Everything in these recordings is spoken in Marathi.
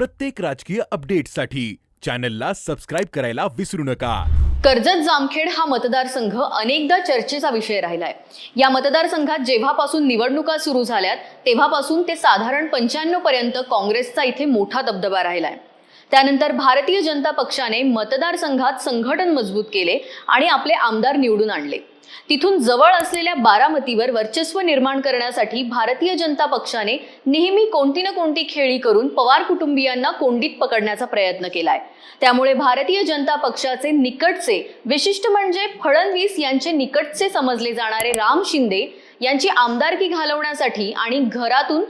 प्रत्येक राजकीय अपडेटसाठी चॅनलला सबस्क्राईब करायला विसरू नका. कर्जत जामखेड हा मतदारसंघ अनेकदा चर्चेचा विषय राहिलाय. या मतदारसंघात जेव्हापासून निवडणुका सुरू झाल्यात तेव्हापासून ते साधारण पंच्याण्णव पर्यंत काँग्रेसचा इथे मोठा दबदबा राहिलाय. त्यानंतर भारतीय जनता पक्षाने मतदारसंघात संघटन मजबूत केले आणि आपले आमदार निवडून आणले. तिथून जवळ असलेल्या बारामतीवर वर्चस्व निर्माण करण्यासाठी भारतीय जनता पक्षाने नेहमी कोणती ना कोणती खेळी करून पवार कुटुंबियांना कोंडीत पकडण्याचा प्रयत्न केलाय. त्यामुळे भारतीय जनता पक्षाचे निकटचे विशिष्ट म्हणजे फडणवीस यांचे निकटचे समजले जाणारे राम शिंदे यांची आमदारकी घालवण्यासाठी आणि घरातून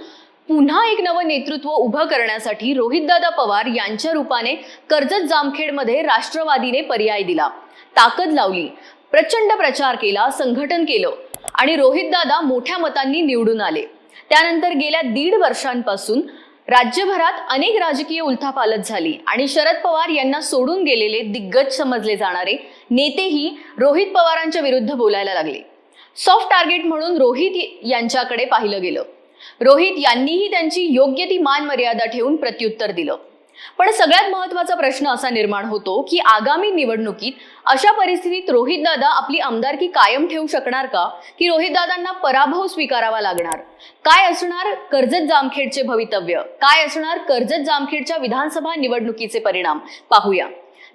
पुन्हा एक नवं नेतृत्व उभं करण्यासाठी रोहितदादा पवार यांच्या रूपाने कर्जत जामखेडमध्ये राष्ट्रवादीने पर्याय दिला. ताकद लावली. प्रचंड प्रचार केला संघटन केलं आणि रोहितदादा मोठ्या मतांनी निवडून आले. त्यानंतर गेल्या दीड वर्षांपासून राज्यभरात अनेक राजकीय उलथापालथ झाली आणि शरद पवार यांना सोडून गेलेले दिग्गज समजले जाणारे नेतेही रोहित पवारांच्या विरुद्ध बोलायला लागले. सॉफ्ट टार्गेट म्हणून रोहित यांच्याकडे पाहिलं गेलं. रोहित यांनीही त्यांची योग्य ती मान मर्यादा ठेवून प्रत्युत्तर दिलं. पण सगळ्यात महत्त्वाचा प्रश्न असा निर्माण होतो की आगामी निवडणुकीत अशा परिस्थितीत रोहितदादा आपली आमदारकी कायम ठेवू शकणार का? की रोहितदादांना पराभव स्वीकारावा लागणार? काय असणार कर्जत जामखेडचे भवितव्य? काय असणार कर्जत जामखेडच्या विधानसभा निवडणुकीचे परिणाम? पाहूया.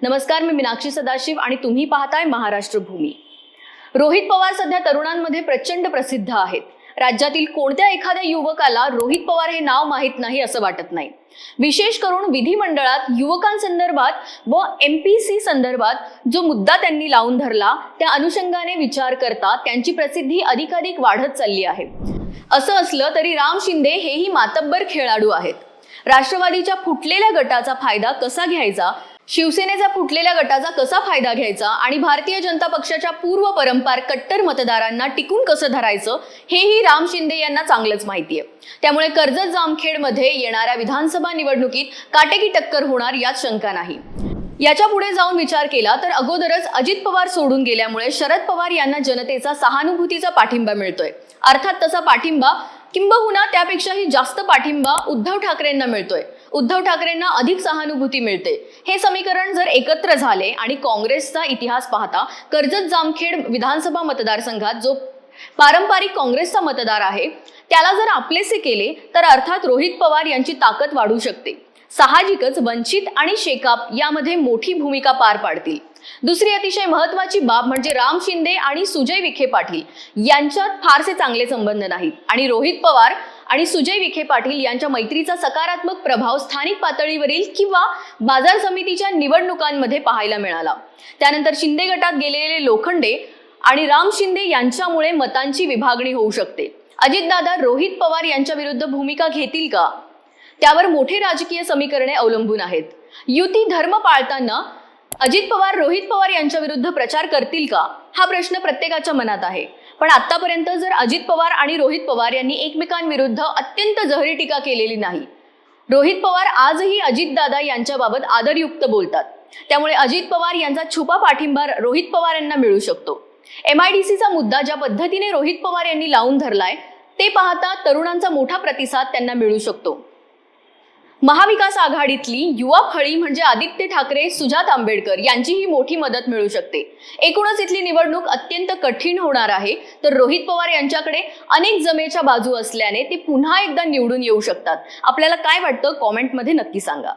नमस्कार मी मीनाक्षी सदाशिव आणि तुम्ही पाहताय महाराष्ट्र भूमी. रोहित पवार सध्या तरुणांमध्ये प्रचंड प्रसिद्ध आहेत. राज्यातील कोणत्या एखाद्या युवकाला रोहित पवार हे नाव माहीत नाही असं वाटत नाही. विशेष करून विधिमंडळात युवकांसंदर्भात व एम पी सी संदर्भात जो मुद्दा त्यांनी लावून धरला त्या अनुषंगाने विचार करता त्यांची प्रसिद्धी अधिकाधिक वाढत चालली आहे. असं असलं तरी राम शिंदे हेही मातब्बर खेळाडू आहेत. राष्ट्रवादीच्या फुटलेल्या गटाचा फायदा कसा घ्यायचा शिवसेनेचा फुटलेल्या गटाचा कसा फायदा घ्यायचा आणि भारतीय जनता पक्षाच्या पूर्व परंपार कट्टर मतदारांना टिकून कसं धरायचं हेही राम शिंदे यांना चांगलंच माहिती आहे त्यामुळे कर्जत जामखेडमध्ये येणाऱ्या विधानसभा निवडणुकीत काटेकी टक्कर होणार यात शंका नाही. याच्यापुढे जाऊन विचार केला तर अगोदरच अजित पवार सोडून गेल्यामुळे शरद पवार यांना जनतेचा सहानुभूतीचा पाठिंबा मिळतोय. अर्थात तसा पाठिंबा किंबहुना त्यापेक्षाही जास्त पाठिंबा उद्धव ठाकरेंना मिळतोय. उद्धव ठाकरेंना अधिक सहानुभूती मिळते. हे समीकरण जर एकत्र झाले आणि काँग्रेसचा इतिहास पाहता कर्जत जामखेड विधानसभा मतदारसंघात जो पारंपरिक काँग्रेसचा मतदार आहे त्याला जर आपलेसे केले तर अर्थात रोहित पवार यांची ताकद वाढू शकते. साहजिकच वंचित आणि शेकाप यामध्ये मोठी भूमिका पार पाडतील. दुसरी अतिशय महत्वाची बाब म्हणजे राम शिंदे आणि सुजय विखे पाटील यांच्यात फारसे चांगले संबंध नाहीत. आणि रोहित पवार आणि सुजय विखे पाटील यांच्या मैत्रीचा सकारात्मक प्रभाव स्थानिक पातळीवरील किंवा बाजार समितीच्या निवडणुकांमध्ये पाहायला मिळाला. त्यानंतर शिंदे गटात गेलेले लोखंडे आणि राम शिंदे यांच्यामुळे मतांची विभागणी होऊ शकते. अजितदादा रोहित पवार यांच्या विरुद्ध भूमिका घेतील का? त्यावर मोठे राजकीय समीकरणे अवलंबून आहेत. युती धर्म पाळताना अजित पवार रोहित पवार यांच्या विरुद्ध प्रचार करतील का? हा प्रश्न प्रत्येकाच्या मनात आहे. पण आतापर्यंत जर अजित पवार आणि रोहित पवार यांनी एकमेकांविरुद्ध अत्यंत जहरी टीका केलेली नाही. रोहित पवार आजही अजितदादा यांच्याबाबत आदरयुक्त बोलतात. त्यामुळे अजित पवार यांचा छुपा पाठिंबा रोहित पवार यांना मिळू शकतो. एम आय डी सीचा मुद्दा ज्या पद्धतीने रोहित पवार यांनी लावून धरलाय ते पाहता तरुणांचा मोठा प्रतिसाद त्यांना मिळू शकतो. महाविकास आघाडीतली युवा फळी म्हणजे आदित्य ठाकरे सुजात आंबेडकर यांचीही मोठी मदत मिळू शकते. एकूणच इथली निवडणूक अत्यंत कठीण होणार आहे तर रोहित पवार यांच्याकडे अनेक जमेच्या बाजू असल्याने ते पुन्हा एकदा निवडून येऊ शकतात. आपल्याला काय वाटतं? कॉमेंटमध्ये नक्की सांगा.